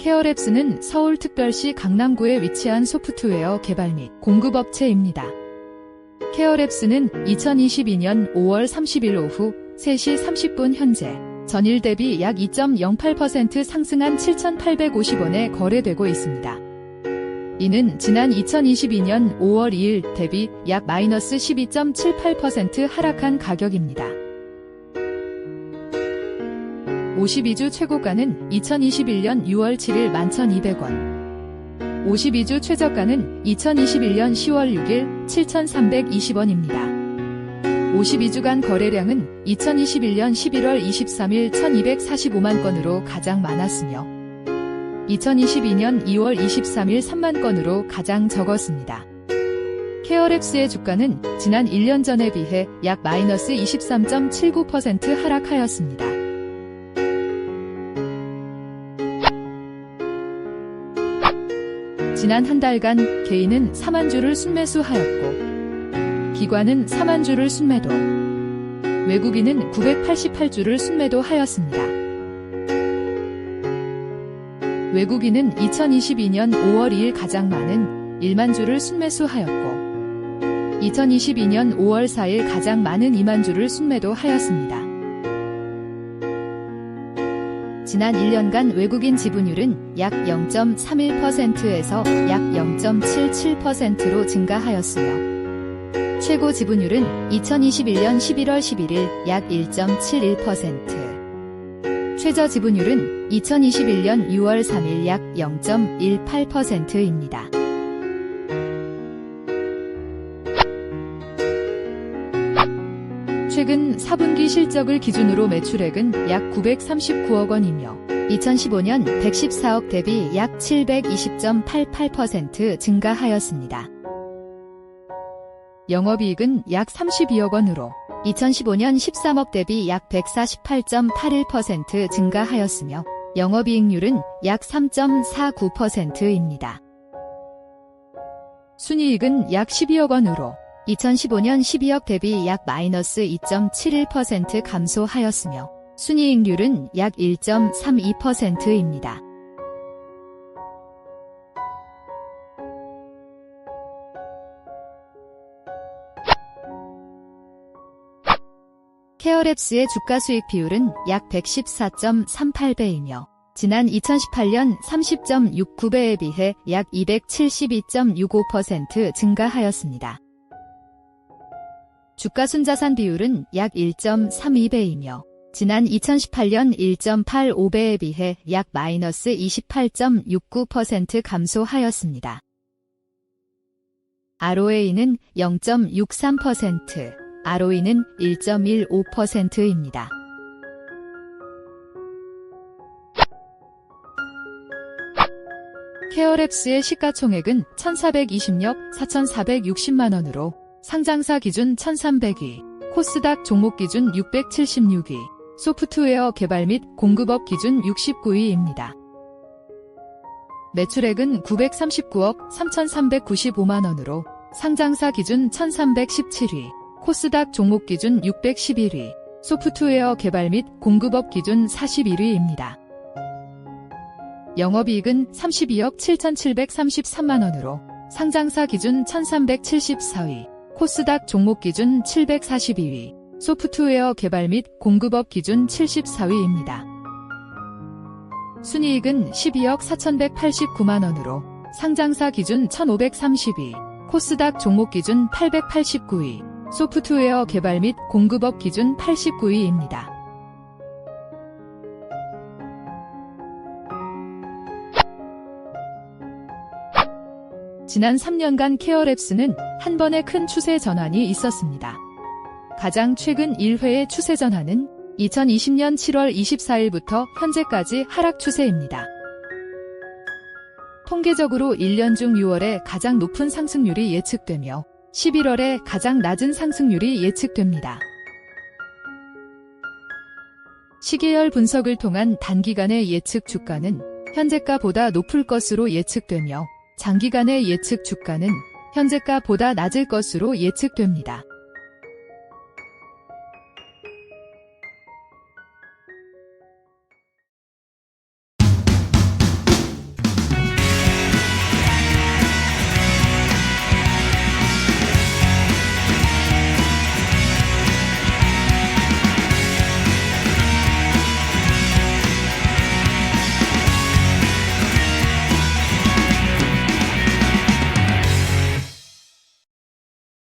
케어랩스는 서울특별시 강남구에 위치한 소프트웨어 개발 및 공급업체입니다. 케어랩스는 2022년 5월 30일 오후 3시 30분 현재 전일 대비 약 2.08% 상승한 7,850원에 거래되고 있습니다. 이는 지난 2022년 5월 2일 대비 약 마이너스 12.78% 하락한 가격입니다. 52주 최고가는 2021년 6월 7일 11,200원. 52주 최저가는 2021년 10월 6일 7,320원입니다. 52주간 거래량은 2021년 11월 23일 1,245만 건으로 가장 많았으며 2022년 2월 23일 3만 건으로 가장 적었습니다. 케어랩스의 주가는 지난 1년 전에 비해 약 마이너스 23.79% 하락하였습니다. 지난 한 달간 개인은 4만 주를 순매수하였고 기관은 4만 주를 순매도 외국인은 988주를 순매도하였습니다. 외국인은 2022년 5월 2일 가장 많은 1만 주를 순매수하였고 2022년 5월 4일 가장 많은 2만 주를 순매도하였습니다. 지난 1년간 외국인 지분율은 약 0.31%에서 약 0.77%로 증가하였으며 최고 지분율은 2021년 11월 11일 약 1.71%, 최저 지분율은 2021년 6월 3일 약 0.18%입니다. 최근 4분기 실적을 기준으로 매출액은 약 939억 원이며 2015년 114억 대비 약 720.88% 증가하였습니다. 영업이익은 약 32억 원으로 2015년 13억 대비 약 148.81% 증가하였으며 영업이익률은 약 3.49%입니다. 순이익은 약 12억 원으로 2015년 12억 대비 약 마이너스 2.71% 감소하였으며 순이익률은 약 1.32%입니다. 케어랩스의 주가 수익 비율은 약 114.38배이며 지난 2018년 30.69배에 비해 약 272.65% 증가하였습니다. 주가 순자산 비율은 약 1.32배이며 지난 2018년 1.85배에 비해 약 마이너스 28.69% 감소하였습니다. ROA는 0.63%, ROE는 1.15%입니다. 케어랩스의 시가총액은 1420억 4460만원으로 상장사 기준 1300위, 코스닥 종목 기준 676위, 소프트웨어 개발 및 공급업 기준 69위입니다. 매출액은 939억 3,395만원으로 상장사 기준 1,317위, 코스닥 종목 기준 611위, 소프트웨어 개발 및 공급업 기준 41위입니다. 영업이익은 32억 7,733만원으로 상장사 기준 1,374위, 코스닥 종목 기준 742위, 소프트웨어 개발 및 공급업 기준 74위입니다. 순이익은 12억 4,189만원으로 상장사 기준 1,532, 코스닥 종목 기준 889위, 소프트웨어 개발 및 공급업 기준 89위입니다. 지난 3년간 케어랩스는 한 번의 큰 추세 전환이 있었습니다. 가장 최근 1회의 추세 전환은 2020년 7월 24일부터 현재까지 하락 추세입니다. 통계적으로 1년 중 6월에 가장 높은 상승률이 예측되며 11월에 가장 낮은 상승률이 예측됩니다. 시계열 분석을 통한 단기간의 예측 주가는 현재가보다 높을 것으로 예측되며 장기간의 예측 주가는 현재가보다 낮을 것으로 예측됩니다.